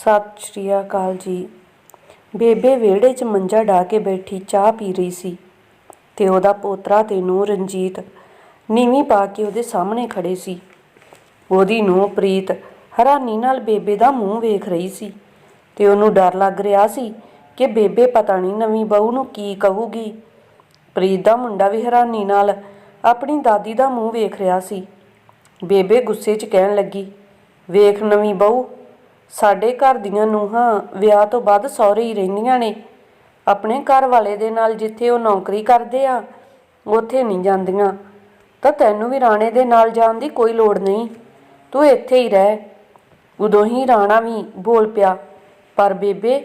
ਸਤਿ ਸ਼੍ਰੀ ਅਕਾਲ ਜੀ। ਬੇਬੇ ਵਿਹੜੇ 'ਚ ਮੰਜਾ ਢਾ ਕੇ ਬੈਠੀ ਚਾਹ ਪੀ ਰਹੀ ਸੀ ਤੇ ਉਹਦਾ ਪੋਤਰਾ ਤੇ ਨੂੰਹ ਰਣਜੀਤ ਨੀਵੀਂ ਪਾ ਕੇ ਉਹਦੇ ਸਾਹਮਣੇ ਖੜੇ ਸੀ। ਉਹਦੀ ਨੂੰਹ ਪ੍ਰੀਤ ਹੈਰਾਨੀ ਨਾਲ ਬੇਬੇ ਦਾ ਮੂੰਹ ਵੇਖ ਰਹੀ ਸੀ ਤੇ ਉਹਨੂੰ ਡਰ ਲੱਗ ਰਿਹਾ ਸੀ ਕਿ ਬੇਬੇ ਪਤਾ ਨਹੀਂ ਨਵੀਂ ਬਹੂ ਨੂੰ ਕੀ ਕਹੂਗੀ। ਪ੍ਰੀਤ ਦਾ ਮੁੰਡਾ ਵੀ ਹੈਰਾਨੀ ਨਾਲ ਆਪਣੀ ਦਾਦੀ ਦਾ ਮੂੰਹ ਵੇਖ ਰਿਹਾ ਸੀ। ਬੇਬੇ ਗੁੱਸੇ 'ਚ ਕਹਿਣ ਲੱਗੀ, ਵੇਖ ਨਵੀਂ ਬਹੂ ਸਾਡੇ ਘਰ ਦੀਆਂ ਨੂੰਹਾਂ ਵਿਆਹ ਤੋਂ ਬਾਅਦ ਸਹੁਰੇ ਹੀ ਰਹਿੰਦੀਆਂ ਨੇ। ਆਪਣੇ ਘਰ ਵਾਲੇ ਦੇ ਨਾਲ ਜਿੱਥੇ ਉਹ ਨੌਕਰੀ ਕਰਦੇ ਆ, ਉੱਥੇ ਨਹੀਂ ਜਾਂਦੀਆਂ। ਤਾਂ ਤੈਨੂੰ ਵੀ ਰਾਣੇ ਦੇ ਨਾਲ ਜਾਣ ਦੀ ਕੋਈ ਲੋੜ ਨਹੀਂ। ਤੂੰ ਇੱਥੇ ਹੀ ਰਹਿ। ਉਦੋਂ ਹੀ ਰਾਣਾ ਵੀ ਬੋਲ ਪਿਆ, ਪਰ ਬੇਬੇ,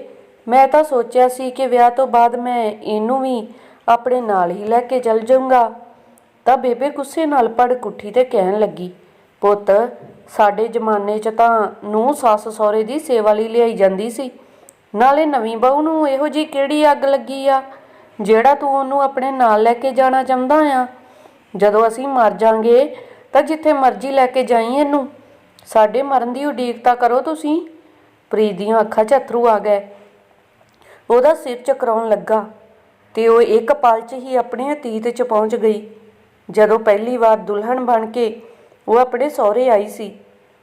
ਮੈਂ ਤਾਂ ਸੋਚਿਆ ਸੀ ਕਿ ਵਿਆਹ ਤੋਂ ਬਾਅਦ ਮੈਂ ਇਹਨੂੰ ਵੀ ਆਪਣੇ ਨਾਲ ਹੀ ਲੈ ਕੇ ਚੱਲ ਜਾਊਂਗਾ। ਤਾਂ ਬੇਬੇ ਗੁੱਸੇ ਨਾਲ ਭੜਕ ਕੁੱਠੀ ਤੇ ਕਹਿਣ ਲੱਗੀ ਪੁੱਤ, ਸਾਡੇ ਜ਼ਮਾਨੇ 'ਚ ਤਾਂ ਨੂੰ ਸੱਸ ਸਹੁਰੇ ਦੀ ਸੇਵਾ ਲਈ ਲਿਆਈ ਜਾਂਦੀ ਸੀ। ਨਾਲੇ ਨਵੀਂ ਬਹੂ ਨੂੰ ਇਹੋ ਜੀ ਕਿਹੜੀ ਅੱਗ ਲੱਗੀ ਆ, ਜਿਹੜਾ ਤੂੰ ਉਹਨੂੰ ਆਪਣੇ ਨਾਲ ਲੈ ਕੇ ਜਾਣਾ ਚਾਹੁੰਦਾ ਆ? ਜਦੋਂ ਅਸੀਂ ਮਰ ਜਾਾਂਗੇ, ਤਾਂ ਜਿੱਥੇ ਮਰਜ਼ੀ ਲੈ ਕੇ ਜਾਈ ਇਹਨੂੰ। ਸਾਡੇ ਮਰਨ ਦੀ ਉਡੀਕ ਤਾਂ ਕਰੋ ਤੁਸੀਂ। ਪ੍ਰੀਤ ਦੀਆਂ ਅੱਖਾਂ 'ਚ ਅਥਰੂ ਆ ਗਏ। ਉਹਦਾ ਸਿਰ ਚਕਰਾਉਣ ਲੱਗਾ ਤੇ ਉਹ ਇੱਕ ਪਲ 'ਚ ਹੀ ਆਪਣੇ ਅਤੀਤ 'ਚ ਪਹੁੰਚ ਗਈ। ਜਦੋਂ ਪਹਿਲੀ ਵਾਰ ਦੁਲਹਨ ਬਣ ਕੇ ਉਹ ਆਪਣੇ ਸਹੁਰੇ ਆਈ ਸੀ।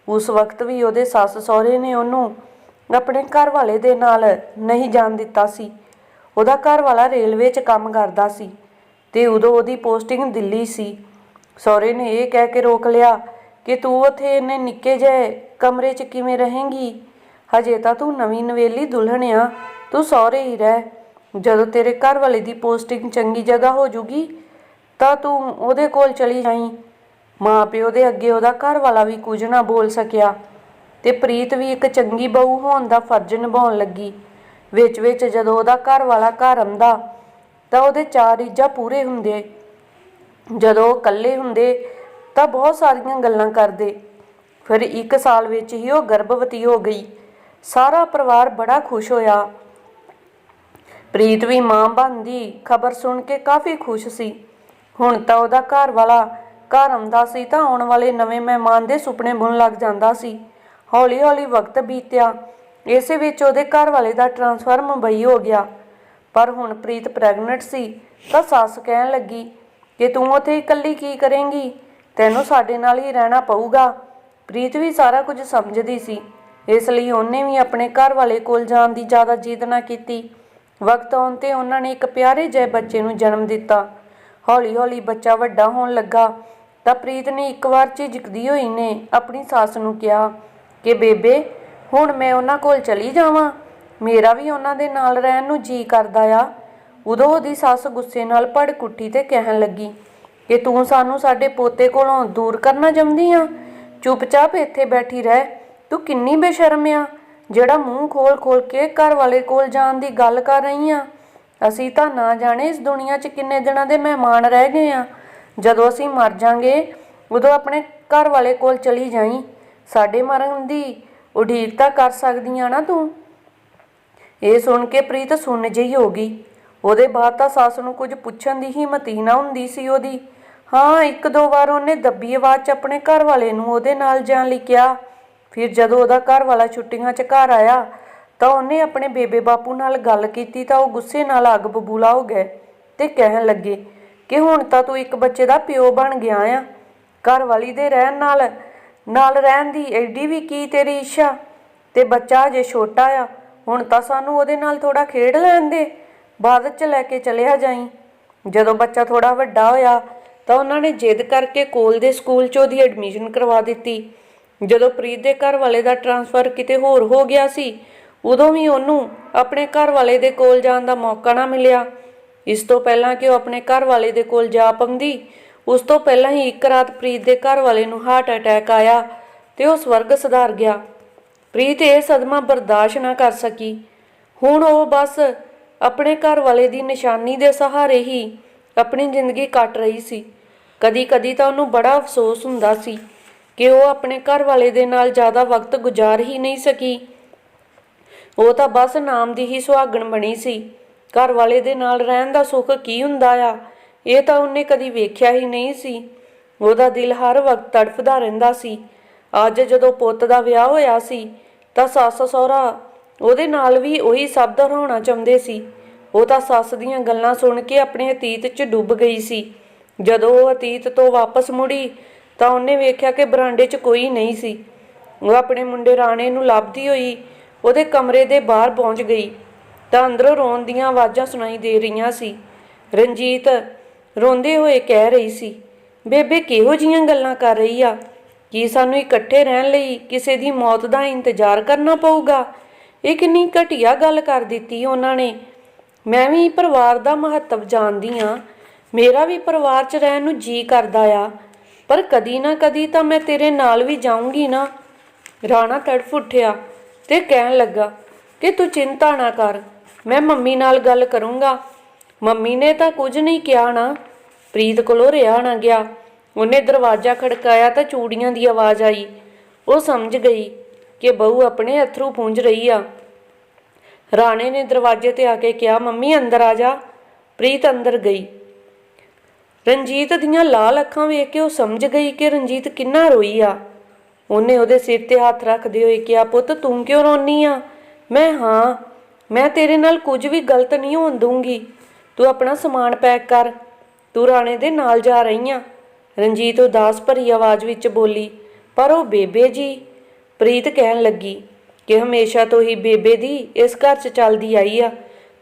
ਉਸ ਵਕਤ ਵੀ ਉਹਦੇ ਸੱਸ ਸਹੁਰੇ ਨੇ ਉਹਨੂੰ ਆਪਣੇ ਘਰ ਵਾਲੇ ਦੇ ਨਾਲ ਨਹੀਂ ਜਾਣ ਦਿੱਤਾ ਸੀ। ਉਹਦਾ ਘਰ ਵਾਲਾ ਰੇਲਵੇ 'ਚ ਕੰਮ ਕਰਦਾ ਸੀ ਤੇ ਉਦੋਂ ਉਹਦੀ ਪੋਸਟਿੰਗ ਦਿੱਲੀ ਸੀ। ਸਹੁਰੇ ਨੇ ਇਹ ਕਹਿ ਕੇ ਰੋਕ ਲਿਆ ਕਿ ਤੂੰ ਉੱਥੇ ਇੰਨੇ ਨਿੱਕੇ ਜਿਹੇ ਕਮਰੇ 'ਚ ਕਿਵੇਂ ਰਹੇਂਗੀ? ਹਜੇ ਤਾਂ ਤੂੰ ਨਵੀਂ ਨਵੇਲੀ ਦੁਲਹਨ ਆ ਤੂੰ ਸਹੁਰੇ ਹੀ ਰਹਿ। ਜਦੋਂ ਤੇਰੇ ਘਰ ਵਾਲੇ ਦੀ ਪੋਸਟਿੰਗ ਚੰਗੀ ਜਗ੍ਹਾ ਹੋ ਜੂਗੀ ਤਾਂ ਤੂੰ ਉਹਦੇ ਕੋਲ ਚਲੀ ਜਾਈਂ। ਮਾਂ ਪਿਓ ਦੇ ਅੱਗੇ ਉਹਦਾ ਘਰ ਵਾਲਾ ਵੀ ਕੁਝ ਨਾ ਬੋਲ ਸਕਿਆ ਤੇ ਪ੍ਰੀਤ ਵੀ ਇੱਕ ਚੰਗੀ ਬਹੂ ਹੋਣ ਦਾ ਫਰਜ਼ ਨਿਭਾਉਣ ਲੱਗੀ। ਵਿੱਚ ਵਿੱਚ ਜਦੋਂ ਉਹਦਾ ਘਰ ਵਾਲਾ ਘਰ ਆਉਂਦਾ ਤਾਂ ਉਹਦੇ ਚਾਰ ਇੱਜਾਂ ਪੂਰੇ ਹੁੰਦੇ। ਜਦੋਂ ਉਹ ਇਕੱਲੇ ਹੁੰਦੇ ਤਾਂ ਬਹੁਤ ਸਾਰੀਆਂ ਗੱਲਾਂ ਕਰਦੇ। ਫਿਰ ਇੱਕ ਸਾਲ ਵਿੱਚ ਹੀ ਉਹ ਗਰਭਵਤੀ ਹੋ ਗਈ। ਸਾਰਾ ਪਰਿਵਾਰ ਬੜਾ ਖੁਸ਼ ਹੋਇਆ। ਪ੍ਰੀਤ ਵੀ ਮਾਂ ਬਣਦੀ ਖਬਰ ਸੁਣ ਕੇ ਕਾਫੀ ਖੁਸ਼ ਸੀ। ਹੁਣ ਤਾਂ ਉਹਦਾ ਘਰ ਵਾਲਾ ਘਰ ਆਉਂਦਾ ਸੀ ਤਾਂ ਆਉਣ ਵਾਲੇ ਨਵੇਂ ਮਹਿਮਾਨ ਦੇ ਸੁਪਨੇ ਬੁਣ ਲੱਗ ਜਾਂਦਾ ਸੀ। ਹੌਲੀ-ਹੌਲੀ ਵਕਤ ਬੀਤਿਆ। ਇਸੇ ਵਿੱਚ ਉਹਦੇ ਘਰ ਵਾਲੇ ਦਾ ਟ੍ਰਾਂਸਫਰ ਮੁੰਬਈ ਹੋ ਗਿਆ। ਪਰ ਹੁਣ ਪ੍ਰੀਤ ਪ੍ਰੈਗਨੈਂਟ ਸੀ ਤਾਂ ਸੱਸ ਕਹਿਣ ਲੱਗੀ ਕਿ ਤੂੰ ਉੱਥੇ ਇਕੱਲੀ ਕੀ ਕਰੇਂਗੀ? ਤੈਨੂੰ ਸਾਡੇ ਨਾਲ ਹੀ ਰਹਿਣਾ ਪਊਗਾ। ਪ੍ਰੀਤ ਵੀ ਸਾਰਾ ਕੁਝ ਸਮਝਦੀ ਸੀ। ਇਸ ਲਈ ਉਹਨੇ ਵੀ ਆਪਣੇ ਘਰ ਵਾਲੇ ਕੋਲ ਜਾਣ ਦੀ ਜ਼ਿਆਦਾ ਜਿੱਦ ਨਾ ਕੀਤੀ। ਵਕਤ ਆਉਣ ਤੇ ਉਹਨਾਂ ਨੇ ਇੱਕ ਪਿਆਰੇ ਜਿਹੇ ਬੱਚੇ ਨੂੰ ਜਨਮ ਦਿੱਤਾ। ਹੌਲੀ-ਹੌਲੀ ਬੱਚਾ ਵੱਡਾ ਹੋਣ ਲੱਗਾ। ਤਾਂ ਪ੍ਰੀਤ ਨੇ ਇੱਕ ਵਾਰ ਝਿਜਕਦੀ ਹੋਈ ਨੇ ਆਪਣੀ ਸੱਸ ਨੂੰ ਕਿਹਾ ਕਿ ਬੇਬੇ, ਹੁਣ ਮੈਂ ਉਹਨਾਂ ਕੋਲ ਚਲੀ ਜਾਵਾਂ? ਮੇਰਾ ਵੀ ਉਹਨਾਂ ਦੇ ਨਾਲ ਰਹਿਣ ਨੂੰ ਜੀ ਕਰਦਾ ਆ। ਉਦੋਂ ਉਹਦੀ ਸੱਸ ਗੁੱਸੇ ਨਾਲ ਭੜਕ ਉੱਠੀ ਤੇ ਕਹਿਣ ਲੱਗੀ ਕਿ ਤੂੰ ਸਾਨੂੰ ਸਾਡੇ ਪੋਤੇ ਕੋਲੋਂ ਦੂਰ ਕਰਨਾ ਚਾਹੁੰਦੀ ਆ? ਚੁੱਪਚਾਪ ਇੱਥੇ ਬੈਠੀ ਰਹਿ। ਤੂੰ ਕਿੰਨੀ ਬੇਸ਼ਰਮ ਆ? ਜਿਹੜਾ ਮੂੰਹ ਖੋਲ ਖੋਲ ਕੇ ਘਰ ਵਾਲੇ ਕੋਲ ਜਾਣ ਦੀ ਗੱਲ ਕਰ ਰਹੀ ਆ। ਅਸੀਂ ਤਾਂ ਨਾ ਜਾਣੇ ਇਸ ਦੁਨੀਆ 'ਚ ਕਿੰਨੇ ਦਿਨਾਂ ਦੇ ਮਹਿਮਾਨ ਰਹਿ ਗਏ ਆ। ਜਦੋਂ ਅਸੀਂ ਮਰ ਜਾਾਂਗੇ, ਉਦੋਂ ਆਪਣੇ ਘਰ ਵਾਲੇ ਕੋਲ ਚਲੀ ਜਾਈਂ। ਸਾਡੇ ਮਰਨ ਦੀ ਉਡੀਕ ਤਾਂ ਕਰ ਸਕਦੀਆਂ ਨਾ ਤੂੰ? ਇਹ ਸੁਣ ਕੇ ਪ੍ਰੀਤ ਸੁੰਨ ਜਿਹੀ ਹੋ ਗਈ। ਉਹਦੇ ਬਾਅਦ ਤਾਂ ਸੱਸ ਨੂੰ ਕੁਝ ਪੁੱਛਣ ਦੀ ਹਿੰਮਤ ਹੀ ਨਾ ਹੁੰਦੀ ਸੀ ਉਹਦੀ। ਹਾਂ, ਇੱਕ ਦੋ ਵਾਰ ਉਹਨੇ ਦੱਬੀ ਆਵਾਜ਼ 'ਚ ਆਪਣੇ ਘਰ ਵਾਲੇ ਨੂੰ ਉਹਦੇ ਨਾਲ ਜਾਣ ਲਈ ਕਿਹਾ। ਫਿਰ ਜਦੋਂ ਉਹਦਾ ਘਰ ਵਾਲਾ ਛੁੱਟੀਆਂ 'ਚ ਘਰ ਆਇਆ, ਤਾਂ ਉਹਨੇ ਆਪਣੇ ਬੇਬੇ ਬਾਪੂ ਨਾਲ ਗੱਲ ਕੀਤੀ ਤਾਂ ਉਹ ਗੁੱਸੇ ਨਾਲ ਅੱਗ ਬਬੂਲਾ ਹੋ ਗਏ ਤੇ ਕਹਿਣ ਲੱਗੇ ਕਿ ਹੁਣ ਤਾਂ ਤੂੰ ਇੱਕ ਬੱਚੇ ਦਾ ਪਿਓ ਬਣ ਗਿਆ ਆ। ਘਰ ਵਾਲੀ ਦੇ ਰਹਿਣ ਨਾਲ ਨਾਲ ਰਹਿਣ ਦੀ ਐਡੀ ਵੀ ਕੀ ਤੇਰੀ ਇੱਛਾ? ਤੇ ਬੱਚਾ ਅਜੇ ਛੋਟਾ ਆ, ਹੁਣ ਤਾਂ ਸਾਨੂੰ ਉਹਦੇ ਨਾਲ ਥੋੜਾ ਖੇਡ ਲੈਣ ਦੇ, ਬਾਅਦ ਚ ਲੈ ਕੇ ਚਲਿਆ ਜਾਈ। ਜਦੋਂ ਬੱਚਾ ਥੋੜਾ ਵੱਡਾ ਹੋਇਆ, ਤਾਂ ਉਹਨਾਂ ਨੇ ਜਿੱਦ ਕਰਕੇ ਕੋਲ ਦੇ ਸਕੂਲ 'ਚ ਉਹਦੀ ਐਡਮਿਸ਼ਨ ਕਰਵਾ ਦਿੱਤੀ। ਜਦੋਂ ਪ੍ਰੀਤ ਦੇ ਘਰ ਵਾਲੇ ਦਾ ਟ੍ਰਾਂਸਫਰ ਕਿਤੇ ਹੋਰ ਹੋ ਗਿਆ ਸੀ, ਉਦੋਂ ਵੀ ਉਹਨੂੰ ਆਪਣੇ ਘਰ ਵਾਲੇ ਦੇ ਕੋਲ ਜਾਣ ਦਾ ਮੌਕਾ ਨਾ ਮਿਲਿਆ। ਇਸ ਤੋਂ ਪਹਿਲਾਂ ਕਿ ਉਹ ਆਪਣੇ ਘਰ ਵਾਲੇ ਦੇ ਕੋਲ ਜਾ ਪੰਦੀ ਉਸ ਤੋਂ ਪਹਿਲਾਂ ਹੀ ਇੱਕ ਰਾਤ ਪ੍ਰੀਤ ਦੇ ਘਰ ਵਾਲੇ ਨੂੰ ਹਾਰਟ ਅਟੈਕ ਆਇਆ ਤੇ ਉਹ ਸਵਰਗ ਸੁਧਾਰ ਗਿਆ। ਪ੍ਰੀਤ ਇਹ ਸਦਮਾ ਬਰਦਾਸ਼ਤ ਨਾ ਕਰ ਸਕੀ। ਹੁਣ ਉਹ ਬਸ ਆਪਣੇ ਘਰ ਵਾਲੇ ਦੀ ਨਿਸ਼ਾਨੀ ਦੇ ਸਹਾਰੇ ਹੀ ਆਪਣੀ ਜ਼ਿੰਦਗੀ ਕੱਟ ਰਹੀ ਸੀ। ਕਦੀ-ਕਦੀ ਤਾਂ ਉਹਨੂੰ ਬੜਾ ਅਫਸੋਸ ਹੁੰਦਾ ਸੀ ਕਿ ਉਹ ਆਪਣੇ ਘਰ ਵਾਲੇ ਦੇ ਨਾਲ ਜ਼ਿਆਦਾ ਵਕਤ ਗੁਜ਼ਾਰ ਹੀ ਨਹੀਂ ਸਕੀ। ਉਹ ਤਾਂ ਬਸ ਨਾਮ ਦੀ ਹੀ ਸੁਹਾਗਣ ਬਣੀ ਸੀ। ਘਰ ਵਾਲੇ ਦੇ ਨਾਲ ਰਹਿਣ ਦਾ ਸੁੱਖ ਕੀ ਹੁੰਦਾ ਆ? ਇਹ ਤਾਂ ਉਹਨੇ ਕਦੀ ਵੇਖਿਆ ਹੀ ਨਹੀਂ ਸੀ। ਉਹਦਾ ਦਿਲ ਹਰ ਵਕਤ ਤੜਫਦਾ ਰਹਿੰਦਾ ਸੀ। ਅੱਜ ਜਦੋਂ ਪੁੱਤ ਦਾ ਵਿਆਹ ਹੋਇਆ ਸੀ, ਤਾਂ ਸੱਸ ਸਹੁਰਾ ਉਹਦੇ ਨਾਲ ਵੀ ਉਹੀ ਸਭ ਦੁਹਰਾਉਣਾ ਚਾਹੁੰਦੇ ਸੀ। ਉਹ ਤਾਂ ਸੱਸ ਦੀਆਂ ਗੱਲਾਂ ਸੁਣ ਕੇ ਆਪਣੇ ਅਤੀਤ 'ਚ ਡੁੱਬ ਗਈ ਸੀ। ਜਦੋਂ ਉਹ ਅਤੀਤ ਤੋਂ ਵਾਪਸ ਮੁੜੀ, ਤਾਂ ਉਹਨੇ ਵੇਖਿਆ ਕਿ ਬਰਾਂਡੇ 'ਚ ਕੋਈ ਨਹੀਂ ਸੀ। ਉਹ ਆਪਣੇ ਮੁੰਡੇ ਰਾਣੇ ਨੂੰ ਲੱਭਦੀ ਹੋਈ ਉਹਦੇ ਕਮਰੇ ਦੇ ਬਾਹਰ ਪਹੁੰਚ ਗਈ। ਤਾਂ ਅੰਦਰੋਂ ਰੋਣ ਦੀਆਂ ਆਵਾਜ਼ਾਂ ਸੁਣਾਈ ਦੇ ਰਹੀਆਂ ਸੀ। ਰਣਜੀਤ ਰੋਂਦੇ ਹੋਏ ਕਹਿ ਰਹੀ ਸੀ, ਬੇਬੇ, ਕਿਹੋ ਜੀਆਂ ਗੱਲਾਂ ਕਰ ਰਹੀ ਆ? ਕੀ ਸਾਨੂੰ ਇਕੱਠੇ ਰਹਿਣ ਲਈ ਕਿਸੇ ਦੀ ਮੌਤ ਦਾ ਇੰਤਜ਼ਾਰ ਕਰਨਾ ਪਊਗਾ? ਇਹ ਕਿੰਨੀ ਘਟੀਆ ਗੱਲ ਕਰ ਦਿੱਤੀ ਉਹਨਾਂ ਨੇ। ਮੈਂ ਵੀ ਪਰਿਵਾਰ ਦਾ ਮਹੱਤਵ ਜਾਣਦੀ ਆ ਮੇਰਾ ਵੀ ਪਰਿਵਾਰ 'ਚ ਰਹਿਣ ਨੂੰ ਜੀ ਕਰਦਾ ਆ। ਪਰ ਕਦੀ ਨਾ ਕਦੀ ਤਾਂ ਮੈਂ ਤੇਰੇ ਨਾਲ ਵੀ ਜਾਊਂਗੀ ਨਾ। ਰਾਣਾ ਤੜਫ ਉੱਠਿਆ ਤੇ ਕਹਿਣ ਲੱਗਾ, ਕਿ ਤੂੰ ਚਿੰਤਾ ਨਾ ਕਰ। ਮੈਂ ਮੰਮੀ ਨਾਲ ਗੱਲ ਕਰੂੰਗਾ। ਮੰਮੀ ਨੇ ਤਾਂ ਕੁਝ ਨਹੀਂ ਕਿਹਾ ਨਾ। ਪ੍ਰੀਤ ਕੋਲੋਂ ਰਿਹਾ ਨਾ ਗਿਆ। ਉਹਨੇ ਦਰਵਾਜ਼ਾ ਖੜਕਾਇਆ ਤਾਂ ਚੂੜੀਆਂ ਦੀ ਆਵਾਜ਼ ਆਈ। ਉਹ ਸਮਝ ਗਈ ਕਿ ਬਹੂ ਆਪਣੇ ਅਥਰੂ ਪੂੰਝ ਰਹੀ ਆ। ਰਾਣੇ ਨੇ ਦਰਵਾਜ਼ੇ ਤੇ ਆ ਕੇ ਕਿਹਾ, ਮੰਮੀ, ਅੰਦਰ ਆ ਜਾ। ਪ੍ਰੀਤ ਅੰਦਰ ਗਈ। ਰਣਜੀਤ ਦੀਆਂ ਲਾਲ ਅੱਖਾਂ ਵੇਖ ਕੇ ਉਹ ਸਮਝ ਗਈ ਕਿ ਰਣਜੀਤ ਕਿੰਨਾ ਰੋਈ ਆ। ਉਹਨੇ ਉਹਦੇ ਸਿਰ ਤੇ ਹੱਥ ਰੱਖਦੇ ਹੋਏ ਕਿਹਾ, ਪੁੱਤ, ਤੂੰ ਕਿਉਂ ਰੋਨੀ ਆ? ਮੈਂ, ਹਾਂ ਮੈਂ ਤੇਰੇ ਨਾਲ ਕੁਝ ਵੀ ਗਲਤ ਨਹੀਂ ਹੋਣ ਦੂੰਗੀ ਤੂੰ ਆਪਣਾ ਸਮਾਨ ਪੈਕ ਕਰ। ਤੂੰ ਰਾਣੇ ਦੇ ਨਾਲ ਜਾ ਰਹੀ ਆ। ਰਣਜੀਤ ਉਦਾਸ ਭਰੀ ਆਵਾਜ਼ ਵਿੱਚ ਬੋਲੀ, ਪਰ ਉਹ ਬੇਬੇ ਜੀ। ਪ੍ਰੀਤ ਕਹਿਣ ਲੱਗੀ ਕਿ ਹਮੇਸ਼ਾ ਤੋਂ ਹੀ ਬੇਬੇ ਦੀ ਇਸ ਘਰ 'ਚ ਚੱਲਦੀ ਆਈ ਆ।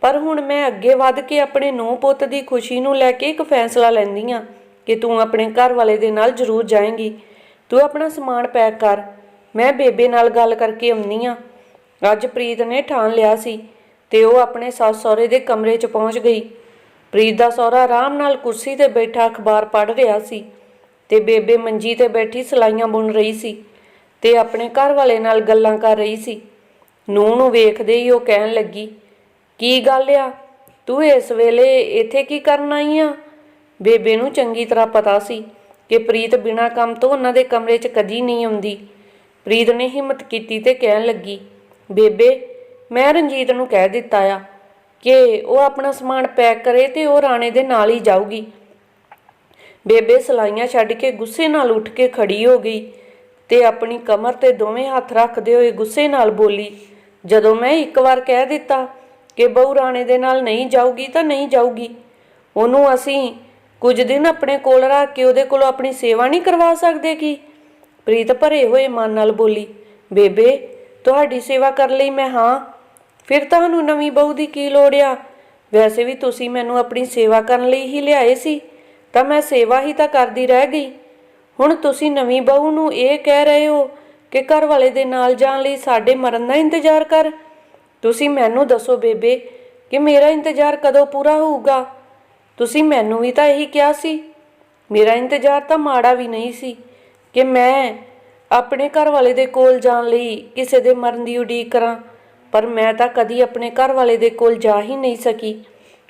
ਪਰ ਹੁਣ ਮੈਂ ਅੱਗੇ ਵੱਧ ਕੇ ਆਪਣੇ ਨੂੰਹ ਪੁੱਤ ਦੀ ਖੁਸ਼ੀ ਨੂੰ ਲੈ ਕੇ ਇੱਕ ਫੈਸਲਾ ਲੈਂਦੀ ਆ ਕਿ ਤੂੰ ਆਪਣੇ ਘਰ ਵਾਲੇ ਦੇ ਨਾਲ ਜ਼ਰੂਰ ਜਾਏਂਗੀ। ਤੂੰ ਆਪਣਾ ਸਮਾਨ ਪੈਕ ਕਰ। ਮੈਂ ਬੇਬੇ ਨਾਲ ਗੱਲ ਕਰਕੇ ਆਉਣੀ ਆ। ਅੱਜ ਪ੍ਰੀਤ ਨੇ ਠਾਣ ਲਿਆ ਸੀ ਤੇ ਉਹ ਆਪਣੇ ਸੱਸ ਸਹੁਰੇ ਦੇ ਕਮਰੇ 'ਚ ਪਹੁੰਚ ਗਈ। ਪ੍ਰੀਤ ਦਾ ਸਹੁਰਾ ਆਰਾਮ ਨਾਲ ਕੁਰਸੀ ਤੇ ਬੈਠਾ ਅਖਬਾਰ ਪੜ੍ਹ ਰਿਹਾ ਸੀ ਤੇ ਬੇਬੇ ਮੰਜੀ ਤੇ ਬੈਠੀ ਸਲਾਈਆਂ ਬੁਣ ਰਹੀ ਸੀ ਤੇ ਆਪਣੇ ਘਰ ਵਾਲੇ ਨਾਲ ਗੱਲਾਂ ਕਰ ਰਹੀ ਸੀ। ਨੂੰਹ ਨੂੰ ਵੇਖਦੇ ਹੀ ਉਹ ਕਹਿਣ ਲੱਗੀ, ਕੀ ਗੱਲ ਆ? ਤੂੰ ਇਸ ਵੇਲੇ ਇੱਥੇ ਕੀ ਕਰਨ ਆਈ ਆ? ਬੇਬੇ ਨੂੰ ਚੰਗੀ ਤਰ੍ਹਾਂ ਪਤਾ ਸੀ ਕਿ ਪ੍ਰੀਤ ਬਿਨਾਂ ਕੰਮ ਤੋਂ ਉਹਨਾਂ ਦੇ ਕਮਰੇ 'ਚ ਕਦੀ ਨਹੀਂ ਆਉਂਦੀ। ਪ੍ਰੀਤ ਨੇ ਹਿੰਮਤ ਕੀਤੀ ਤੇ ਕਹਿਣ ਲੱਗੀ, ਬੇਬੇ ਮੈਂ ਰਣਜੀਤ ਨੂੰ ਕਹਿ ਦਿੱਤਾ ਆ ਕਿ ਉਹ ਆਪਣਾ ਸਮਾਨ ਪੈਕ ਕਰੇ ਤੇ ਉਹ ਰਾਣੇ ਦੇ ਨਾਲ ਹੀ ਜਾਊਗੀ। ਬੇਬੇ ਸਲਾਈਆਂ ਛੱਡ ਕੇ ਗੁੱਸੇ ਨਾਲ ਉੱਠ ਕੇ ਖੜੀ ਹੋ ਗਈ ਤੇ ਆਪਣੀ ਕਮਰ ਤੇ ਦੋਵੇਂ ਹੱਥ ਰੱਖਦੇ ਹੋਏ ਗੁੱਸੇ ਨਾਲ ਬੋਲੀ, ਜਦੋਂ ਮੈਂ ਇੱਕ ਵਾਰ ਕਹਿ ਦਿੱਤਾ ਕਿ ਬਹੂ ਰਾਣੇ ਦੇ ਨਾਲ ਨਹੀਂ ਜਾਊਗੀ ਤਾਂ ਨਹੀਂ ਜਾਊਗੀ। ਉਹਨੂੰ ਅਸੀਂ ਕੁਝ ਦਿਨ ਆਪਣੇ ਕੋਲ ਰੱਖ ਕੇ ਉਹਦੇ ਕੋਲੋਂ ਆਪਣੀ ਸੇਵਾ ਨਹੀਂ ਕਰਵਾ ਸਕਦੇ ਕੀ? ਪ੍ਰੀਤ ਭਰੇ ਹੋਏ ਮਨ ਨਾਲ ਬੋਲੀ, ਬੇਬੇ, ਤੁਹਾਡੀ ਸੇਵਾ ਕਰਨ ਲਈ ਮੈਂ ਹਾਂ। ਫਿਰ ਤੁਹਾਨੂੰ ਨਵੀਂ ਬਹੂ ਦੀ ਕੀ ਲੋੜ ਆ? ਵੈਸੇ ਵੀ ਤੁਸੀਂ ਮੈਨੂੰ ਆਪਣੀ ਸੇਵਾ ਕਰਨ ਲਈ ਹੀ ਲਿਆਏ ਸੀ, ਤਾਂ ਮੈਂ ਸੇਵਾ ਹੀ ਤਾਂ ਕਰਦੀ ਰਹਿ ਗਈ। ਹੁਣ ਤੁਸੀਂ ਨਵੀਂ ਬਹੂ ਨੂੰ ਇਹ ਕਹਿ ਰਹੇ ਹੋ ਕਿ ਘਰ ਵਾਲੇ ਦੇ ਨਾਲ ਜਾਣ ਲਈ ਸਾਡੇ ਮਰਨ ਦਾ ਇੰਤਜ਼ਾਰ ਕਰ। ਤੁਸੀਂ ਮੈਨੂੰ ਦੱਸੋ ਬੇਬੇ ਕਿ ਮੇਰਾ ਇੰਤਜ਼ਾਰ ਕਦੋਂ ਪੂਰਾ ਹੋਊਗਾ? ਤੁਸੀਂ ਮੈਨੂੰ ਵੀ ਤਾਂ ਇਹੀ ਕਿਹਾ ਸੀ। ਮੇਰਾ ਇੰਤਜ਼ਾਰ ਤਾਂ ਮਾੜਾ ਵੀ ਨਹੀਂ ਸੀ ਕਿ ਮੈਂ ਆਪਣੇ ਘਰ ਵਾਲੇ ਦੇ ਕੋਲ ਜਾਣ ਲਈ ਕਿਸੇ ਦੇ ਮਰਨ ਦੀ ਉਡੀਕ ਕਰਾਂ। ਪਰ ਮੈਂ ਤਾਂ ਕਦੀ ਆਪਣੇ ਘਰ ਵਾਲੇ ਦੇ ਕੋਲ ਜਾ ਹੀ ਨਹੀਂ ਸਕੀ।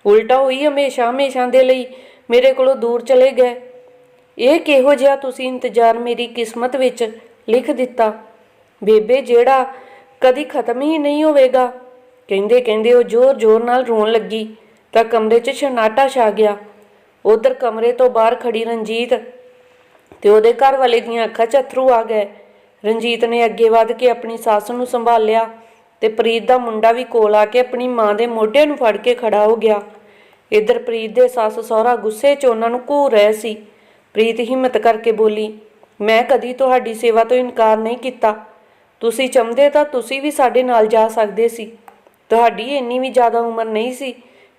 ਉਲਟਾ ਹੋਈ ਹਮੇਸ਼ਾ ਹਮੇਸ਼ਾ ਦੇ ਲਈ ਮੇਰੇ ਕੋਲੋਂ ਦੂਰ ਚਲੇ ਗਏ। ਇਹ ਕਿਹੋ ਜਿਹਾ ਤੁਸੀਂ ਇੰਤਜ਼ਾਰ ਮੇਰੀ ਕਿਸਮਤ ਵਿੱਚ ਲਿਖ ਦਿੱਤਾ? ਬੇਬੇ, ਜਿਹੜਾ ਕਦੀ ਖਤਮ ਹੀ ਨਹੀਂ ਹੋਵੇਗਾ। ਕਹਿੰਦੇ ਕਹਿੰਦੇ ਉਹ ਜ਼ੋਰ-ਜ਼ੋਰ ਨਾਲ ਰੋਣ ਲੱਗੀ, ਤਾਂ ਕਮਰੇ 'ਚ ਛਨਾਟਾ ਛਾ ਗਿਆ। ਉਧਰ ਕਮਰੇ ਤੋਂ ਬਾਹਰ ਖੜੀ ਰਣਜੀਤ ਤੇ ਉਹਦੇ ਘਰ ਵਾਲੇ ਦੀਆਂ ਅੱਖਾਂ 'ਚ ਅਥਰੂ ਆ ਗਏ। ਰਣਜੀਤ ਨੇ ਅੱਗੇ ਵੱਧ ਕੇ ਆਪਣੀ ਸੱਸ ਨੂੰ ਸੰਭਾਲਿਆ। ਤੇ ਪ੍ਰੀਤ ਦਾ ਮੁੰਡਾ ਵੀ ਕੋਲ ਆ ਕੇ ਆਪਣੀ ਮਾਂ ਦੇ ਮੋਢੇ ਨੂੰ ਫੜ ਕੇ ਖੜਾ ਹੋ ਗਿਆ। ਇੱਧਰ ਪ੍ਰੀਤ ਦੇ ਸੱਸ ਸਹੁਰਾ ਗੁੱਸੇ 'ਚ ਉਹਨਾਂ ਨੂੰ ਘੂਰ ਰਹੇ ਸੀ। ਪ੍ਰੀਤ ਹਿੰਮਤ ਕਰਕੇ ਬੋਲੀ, ਮੈਂ ਕਦੀ ਤੁਹਾਡੀ ਸੇਵਾ ਤੋਂ ਇਨਕਾਰ ਨਹੀਂ ਕੀਤਾ। ਤੁਸੀਂ ਚਾਹੁੰਦੇ ਤਾਂ ਤੁਸੀਂ ਵੀ ਸਾਡੇ ਨਾਲ ਜਾ ਸਕਦੇ ਸੀ। ਤੁਹਾਡੀ ਇੰਨੀ ਵੀ ਜ਼ਿਆਦਾ ਉਮਰ ਨਹੀਂ ਸੀ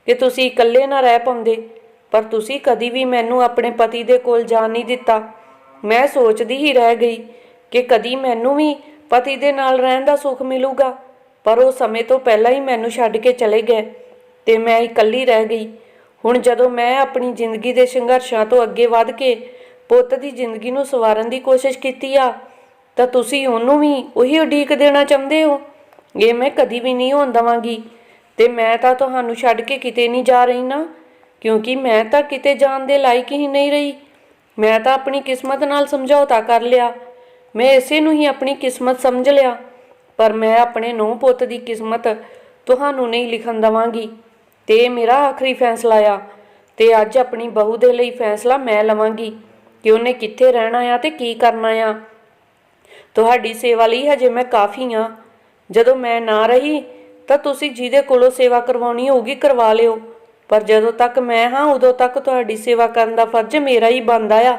ਕਿ ਤੁਸੀਂ ਇਕੱਲੇ ਨਾ ਰਹਿ ਪਾਉਂਦੇ। ਪਰ ਤੁਸੀਂ ਕਦੀ ਵੀ ਮੈਨੂੰ ਆਪਣੇ ਪਤੀ ਦੇ ਕੋਲ ਜਾਣ ਨਹੀਂ ਦਿੱਤਾ। ਮੈਂ ਸੋਚਦੀ ਹੀ ਰਹਿ ਗਈ ਕਿ ਕਦੀ ਮੈਨੂੰ ਵੀ ਪਤੀ ਦੇ ਨਾਲ ਰਹਿਣ ਦਾ ਸੁੱਖ ਮਿਲੂਗਾ। ਪਰ ਉਹ ਸਮੇਂ ਤੋਂ ਪਹਿਲਾਂ ਹੀ ਮੈਨੂੰ ਛੱਡ ਕੇ ਚਲੇ ਗਏ ਤੇ ਮੈਂ ਇਕੱਲੀ ਰਹਿ ਗਈ। ਹੁਣ ਜਦੋਂ ਮੈਂ ਆਪਣੀ ਜ਼ਿੰਦਗੀ ਦੇ ਸੰਘਰਸ਼ਾਂ ਤੋਂ ਅੱਗੇ ਵਧ ਕੇ ਪੁੱਤ ਦੀ ਜ਼ਿੰਦਗੀ ਨੂੰ ਸਵਾਰਨ ਦੀ ਕੋਸ਼ਿਸ਼ ਕੀਤੀ ਆ, ਤਾਂ ਤੁਸੀਂ ਉਹਨੂੰ ਵੀ ਉਹੀ ਉਡੀਕ ਦੇਣਾ ਚਾਹੁੰਦੇ ਹੋ? ਇਹ ਮੈਂ ਕਦੀ ਵੀ ਨਹੀਂ ਹੋਣ ਦਵਾਂਗੀ। ਤੇ ਮੈਂ ਤਾਂ ਤੁਹਾਨੂੰ ਛੱਡ ਕੇ ਕਿਤੇ ਨਹੀਂ ਜਾ ਰਹੀ ਨਾ, ਕਿਉਂਕਿ ਮੈਂ ਤਾਂ ਕਿਤੇ ਜਾਣ ਦੇ ਲਾਇਕ ਹੀ ਨਹੀਂ ਰਹੀ। ਮੈਂ ਤਾਂ ਆਪਣੀ ਕਿਸਮਤ ਨਾਲ ਸਮਝੌਤਾ ਕਰ ਲਿਆ। ਮੈਂ ਇਸੇ ਨੂੰ ਹੀ ਆਪਣੀ ਕਿਸਮਤ ਸਮਝ ਲਿਆ। ਪਰ ਮੈਂ ਆਪਣੇ ਨੂੰਹ ਪੁੱਤ ਦੀ ਕਿਸਮਤ ਤੁਹਾਨੂੰ ਨਹੀਂ ਲਿਖਣ ਦਵਾਂਗੀ। ਤੇ ਇਹ ਮੇਰਾ ਆਖਰੀ ਫੈਸਲਾ ਆ ਤੇ ਅੱਜ ਆਪਣੀ ਬਹੂ ਦੇ ਲਈ ਫੈਸਲਾ ਮੈਂ ਲਵਾਂਗੀ ਕਿ ਉਹਨੇ ਕਿੱਥੇ ਰਹਿਣਾ ਆ ਤੇ ਕੀ ਕਰਨਾ ਆ। ਤੁਹਾਡੀ ਸੇਵਾ ਲਈ ਹਜੇ ਮੈਂ ਕਾਫੀ ਆ। ਜਦੋਂ ਮੈਂ ਨਾ ਰਹੀ ਤਾਂ ਤੁਸੀਂ ਜਿਹਦੇ ਕੋਲੋਂ ਸੇਵਾ ਕਰਵਾਉਣੀ ਹੋਊਗੀ ਕਰਵਾ ਲਿਓ। ਪਰ ਜਦੋਂ ਤੱਕ ਮੈਂ ਹਾਂ, ਉਦੋਂ ਤੱਕ ਤੁਹਾਡੀ ਸੇਵਾ ਕਰਨ ਦਾ ਫਰਜ਼ ਮੇਰਾ ਹੀ ਬਣਦਾ ਆ।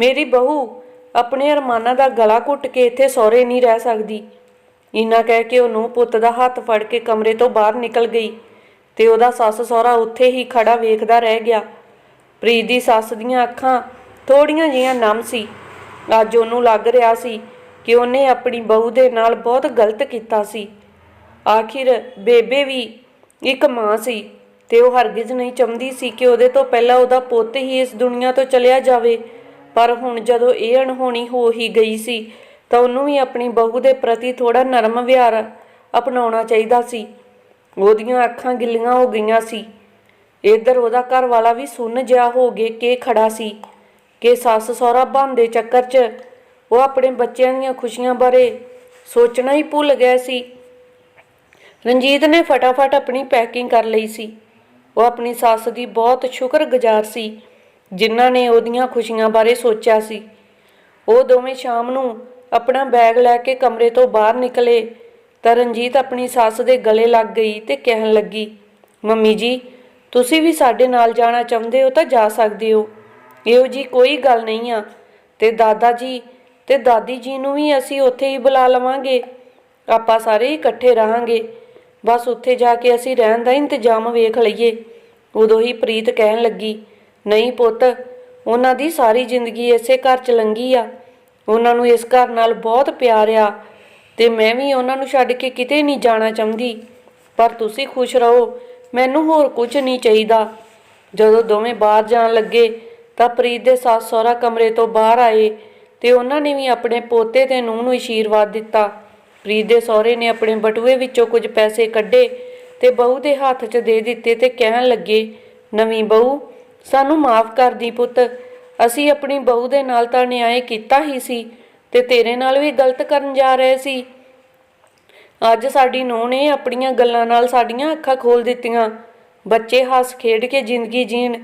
ਮੇਰੀ ਬਹੂ ਆਪਣੇ ਅਰਮਾਨਾਂ ਦਾ ਗਲਾ ਘੁੱਟ ਕੇ ਇੱਥੇ ਸਹੁਰੇ ਨਹੀਂ ਰਹਿ ਸਕਦੀ। ਇਨਾ ਕਹਿ ਕੇ ਉਹਨੂੰ ਪੁੱਤ ਦਾ ਹੱਥ ਫੜ ਕੇ ਕਮਰੇ ਤੋਂ ਬਾਹਰ ਨਿਕਲ ਗਈ ਤੇ ਉਹਦਾ ਸੱਸ ਸਹੁਰਾ ਉੱਥੇ ਹੀ ਖੜਾ ਵੇਖਦਾ ਰਹਿ ਗਿਆ। ਪ੍ਰੀਤ ਦੀ ਸੱਸ ਦੀਆਂ ਅੱਖਾਂ ਥੋੜੀਆਂ ਜਿਹੀਆਂ ਨਮ ਸੀ। ਅੱਜ ਉਹਨੂੰ ਲੱਗ ਰਿਹਾ ਸੀ ਕਿ ਉਹਨੇ ਆਪਣੀ ਬਹੂ ਦੇ ਨਾਲ ਬਹੁਤ ਗਲਤ ਕੀਤਾ ਸੀ। ਆਖਿਰ ਬੇਬੇ ਵੀ ਇੱਕ ਮਾਂ ਸੀ ਤੇ ਉਹ ਹਰਗਿਜ਼ ਨਹੀਂ ਚਾਹੁੰਦੀ ਸੀ ਕਿ ਉਹਦੇ ਤੋਂ ਪਹਿਲਾਂ ਉਹਦਾ ਪੁੱਤ ਹੀ ਇਸ ਦੁਨੀਆ ਤੋਂ ਚਲਿਆ ਜਾਵੇ, ਪਰ ਹੁਣ ਜਦੋਂ ਇਹ ਅਣਹੋਣੀ ਹੋ ਹੀ ਗਈ ਸੀ ਤਾਂ ਉਹਨੂੰ ਵੀ ਆਪਣੀ ਬਹੂ ਦੇ ਪ੍ਰਤੀ ਥੋੜਾ ਨਰਮ ਵਿਹਾਰ ਅਪਣਾਉਣਾ ਚਾਹੀਦਾ ਸੀ। ਉਹਦੀਆਂ ਅੱਖਾਂ ਗਿੱਲੀਆਂ ਹੋ ਗਈਆਂ ਸੀ। ਇੱਧਰ ਉਹਦਾ ਘਰ ਵਾਲਾ ਵੀ ਸੁੰਨ ਜਿਹਾ ਹੋ ਕੇ ਕੇ ਖੜਾ ਸੀ ਕਿ ਸੱਸ ਸਹੁਰਾ ਬਣਦੇ ਚੱਕਰ 'ਚ ਉਹ ਆਪਣੇ ਬੱਚਿਆਂ ਦੀਆਂ ਖੁਸ਼ੀਆਂ ਬਾਰੇ ਸੋਚਣਾ ਹੀ ਭੁੱਲ ਗਿਆ ਸੀ। ਰਣਜੀਤ ਨੇ ਫਟਾਫਟ ਆਪਣੀ ਪੈਕਿੰਗ ਕਰ ਲਈ ਸੀ। ਉਹ ਆਪਣੀ ਸੱਸ ਦੀ ਬਹੁਤ ਸ਼ੁਕਰਗੁਜ਼ਾਰ ਸੀ, ਜਿਨ੍ਹਾਂ ਨੇ ਉਹਦੀਆਂ ਖੁਸ਼ੀਆਂ ਬਾਰੇ ਸੋਚਿਆ ਸੀ। ਉਹ ਦੋਵੇਂ ਸ਼ਾਮ ਨੂੰ ਆਪਣਾ ਬੈਗ ਲੈ ਕੇ ਕਮਰੇ ਤੋਂ ਬਾਹਰ ਨਿਕਲੇ ਤਾਂ ਰਣਜੀਤ ਆਪਣੀ ਸੱਸ ਦੇ ਗਲੇ ਲੱਗ ਗਈ ਤੇ ਕਹਿਣ ਲੱਗੀ, ਮੰਮੀ ਜੀ, ਤੁਸੀਂ ਵੀ ਸਾਡੇ ਨਾਲ ਜਾਣਾ ਚਾਹੁੰਦੇ ਹੋ ਤਾਂ ਜਾ ਸਕਦੇ ਹੋ। ਇਹੋ ਜੀ ਕੋਈ ਗੱਲ ਨਹੀਂ ਆ। ਤੇ ਦਾਦਾ ਜੀ, ਤੇ ਦਾਦੀ ਜੀ ਨੂੰ ਵੀ ਅਸੀਂ ਉੱਥੇ ਹੀ ਬੁਲਾ ਲਵਾਂਗੇ। ਆਪਾਂ ਸਾਰੇ ਹੀ ਇਕੱਠੇ ਰਹਾਂਗੇ। ਬਸ ਉੱਥੇ ਜਾ ਕੇ ਅਸੀਂ ਰਹਿਣ ਦਾ ਇੰਤਜ਼ਾਮ ਵੇਖ ਲਈਏ। ਉਦੋਂ ਹੀ ਪ੍ਰੀਤ ਕਹਿਣ ਲੱਗੀ, ਨਹੀਂ ਪੁੱਤ, ਉਹਨਾਂ ਦੀ ਸਾਰੀ ਜ਼ਿੰਦਗੀ ਇਸੇ ਘਰ 'ਚ ਲੰਗੀ ਆ। ਉਹਨਾਂ ਨੂੰ ਇਸ ਘਰ ਨਾਲ ਬਹੁਤ ਪਿਆਰ ਆ ਤੇ ਮੈਂ ਵੀ ਉਹਨਾਂ ਨੂੰ ਛੱਡ ਕੇ ਕਿਤੇ ਨਹੀਂ ਜਾਣਾ ਚਾਹੁੰਦੀ। ਪਰ ਤੁਸੀਂ ਖੁਸ਼ ਰਹੋ, ਮੈਨੂੰ ਹੋਰ ਕੁਝ ਨਹੀਂ ਚਾਹੀਦਾ। ਜਦੋਂ ਦੋਵੇਂ ਬਾਹਰ ਜਾਣ ਲੱਗੇ, ਤਾਂ ਪ੍ਰੀਤ ਦੇ ਸੱਸ ਸਹੁਰਾ ਕਮਰੇ ਤੋਂ ਬਾਹਰ ਆਏ ਤੇ ਉਹਨਾਂ ਨੇ ਵੀ ਆਪਣੇ ਪੋਤੇ ਤੇ ਨੂੰਹ ਨੂੰ ਅਸ਼ੀਰਵਾਦ ਦਿੱਤਾ। ਪ੍ਰੀਤ ਦੇ ਸਹੁਰੇ ਨੇ ਆਪਣੇ ਬਟੂਏ ਵਿੱਚੋਂ ਕੁਝ ਪੈਸੇ ਕੱਢੇ ਤੇ ਬਹੂ ਦੇ ਹੱਥ 'ਚ ਦੇ ਦਿੱਤੇ ਤੇ ਕਹਿਣ ਲੱਗੇ, ਨਵੀਂ ਬਹੂ, ਸਾਨੂੰ ਮਾਫ ਕਰ ਦੀ ਪੁੱਤ ਅਸੀਂ ਆਪਣੀ ਬਹੂ ਦੇ ਨਾਲ ਤਾਂ ਨਿਆਂ ਕੀਤਾ ਹੀ ਸੀ ਤੇ ਤੇਰੇ ਨਾਲ ਵੀ ਗਲਤ ਕਰਨ ਜਾ ਰਹੇ ਸੀ। ਅੱਜ ਸਾਡੀ ਨੂੰਹ ਨੇ ਆਪਣੀਆਂ ਗੱਲਾਂ ਨਾਲ ਸਾਡੀਆਂ ਅੱਖਾਂ ਖੋਲ ਦਿੱਤੀਆਂ। ਬੱਚੇ ਹੱਸ ਖੇਡ ਕੇ ਜ਼ਿੰਦਗੀ ਜੀਣ,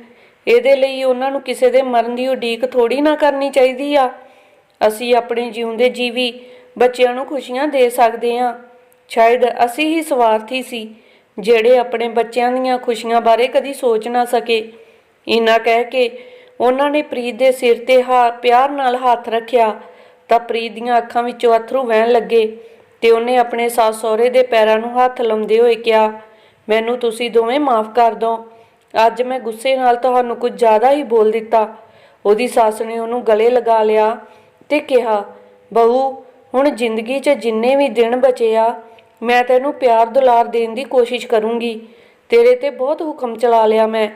ਇਹਦੇ ਲਈ ਉਹਨਾਂ ਨੂੰ ਕਿਸੇ ਦੇ ਮਰਨ ਦੀ ਉਡੀਕ ਥੋੜੀ ਨਾ ਕਰਨੀ ਚਾਹੀਦੀ ਆ। ਅਸੀਂ ਆਪਣੇ ਜਿਉਂਦੇ ਜੀਵੀ ਬੱਚਿਆਂ ਨੂੰ ਖੁਸ਼ੀਆਂ ਦੇ ਸਕਦੇ ਹਾਂ। ਸ਼ਾਇਦ ਅਸੀਂ ਹੀ ਸਵਾਰਥੀ ਸੀ, ਜਿਹੜੇ ਆਪਣੇ ਬੱਚਿਆਂ ਦੀਆਂ ਖੁਸ਼ੀਆਂ ਬਾਰੇ ਕਦੀ ਸੋਚ ਨਾ ਸਕੇ। ਇਨਾ ਕਹਿ ਕੇ ਉਹਨਾਂ ਨੇ ਪ੍ਰੀਤ ਦੇ ਸਿਰ ਤੇ ਹਾ, ਪਿਆਰ ਨਾਲ ਹੱਥ ਰੱਖਿਆ। ਤਾਂ ਪ੍ਰੀਤ ਦੀਆਂ ਅੱਖਾਂ ਵਿੱਚੋਂ ਅਥਰੂ ਵਹਿਣ ਲੱਗੇ ਤੇ ਉਹਨੇ ਆਪਣੇ ਸੱਸ ਸਹੁਰੇ ਦੇ ਪੈਰਾਂ ਨੂੰ ਹੱਥ ਲਾਉਂਦੇ ਹੋਏ ਕਿਹਾ, ਮੈਨੂੰ ਤੁਸੀਂ ਦੋਵੇਂ ਮਾਫ ਕਰ ਦਿਓ ਅੱਜ ਮੈਂ ਗੁੱਸੇ ਨਾਲ ਤੁਹਾਨੂੰ ਕੁਝ ਜ਼ਿਆਦਾ ਹੀ ਬੋਲ ਦਿੱਤਾ ਉਹਦੀ ਸੱਸ ਨੇ ਉਹਨੂੰ ਗਲੇ ਲਗਾ ਲਿਆ ਤੇ ਕਿਹਾ, ਬਹੂ, ਹੁਣ ਜ਼ਿੰਦਗੀ 'ਚ ਜਿੰਨੇ ਵੀ ਦਿਨ ਬਚੇ ਆ, ਮੈਂ ਤੈਨੂੰ ਪਿਆਰ ਦੁਲਾਰ ਦੇਣ ਦੀ ਕੋਸ਼ਿਸ਼ ਕਰੂੰਗੀ। ਤੇਰੇ ਤੇ ਬਹੁਤ ਹੁਕਮ ਚਲਾ ਲਿਆ ਮੈਂ।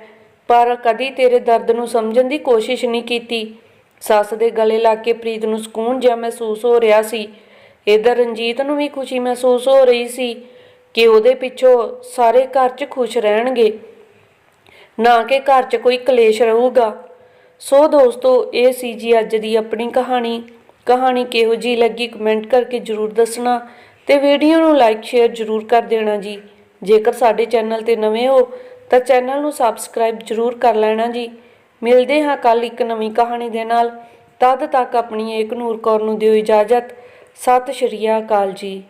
ਪਰ ਕਦੀ ਤੇਰੇ ਦਰਦ ਨੂੰ ਸਮਝਣ ਦੀ ਕੋਸ਼ਿਸ਼ ਨਹੀਂ ਕੀਤੀ। ਸੱਸ ਦੇ ਗਲੇ ਲੱਗ ਕੇ ਪ੍ਰੀਤ ਨੂੰ ਸਕੂਨ ਜਿਹਾ ਮਹਿਸੂਸ ਹੋ ਰਿਹਾ ਸੀ। ਇਧਰ ਰਣਜੀਤ ਨੂੰ ਵੀ ਖੁਸ਼ੀ ਮਹਿਸੂਸ ਹੋ ਰਹੀ ਸੀ ਕਿ ਉਹਦੇ ਪਿੱਛੋਂ ਸਾਰੇ ਘਰ 'ਚ ਖੁਸ਼ ਰਹਿਣਗੇ। ਨਾ ਕਿ ਘਰ 'ਚ ਕੋਈ ਕਲੇਸ਼ ਰਹੂਗਾ। ਸੋ ਦੋਸਤੋ, ਇਹ ਸੀ ਜੀ ਅੱਜ ਦੀ ਆਪਣੀ ਕਹਾਣੀ। ਕਹਾਣੀ ਕਿਹੋ ਜੀ ਲੱਗੀ ਕਮੈਂਟ ਕਰਕੇ ਜਰੂਰ ਦੱਸਣਾ ਤੇ ਵੀਡੀਓ ਨੂੰ ਲਾਈਕ, ਸ਼ੇਅਰ ਜਰੂਰ ਕਰ ਦੇਣਾ ਜੀ। ਜੇਕਰ ਸਾਡੇ ਚੈਨਲ ਤੇ ਨਵੇਂ ਹੋ ਤਾਂ ਚੈਨਲ ਨੂੰ ਸਬਸਕ੍ਰਾਈਬ ਜਰੂਰ ਕਰ ਲੈਣਾ ਜੀ। ਮਿਲਦੇ ਹਾਂ ਕੱਲ ਇੱਕ ਨਵੀਂ ਕਹਾਣੀ ਦੇ ਨਾਲ। ਤਦ ਤੱਕ ਆਪਣੀ ਏਕ ਨੂਰ ਕੌਰ ਨੂੰ ਦਿਓ ਇਜਾਜ਼ਤ। ਸਤਿ ਸ਼੍ਰੀ ਅਕਾਲ ਜੀ।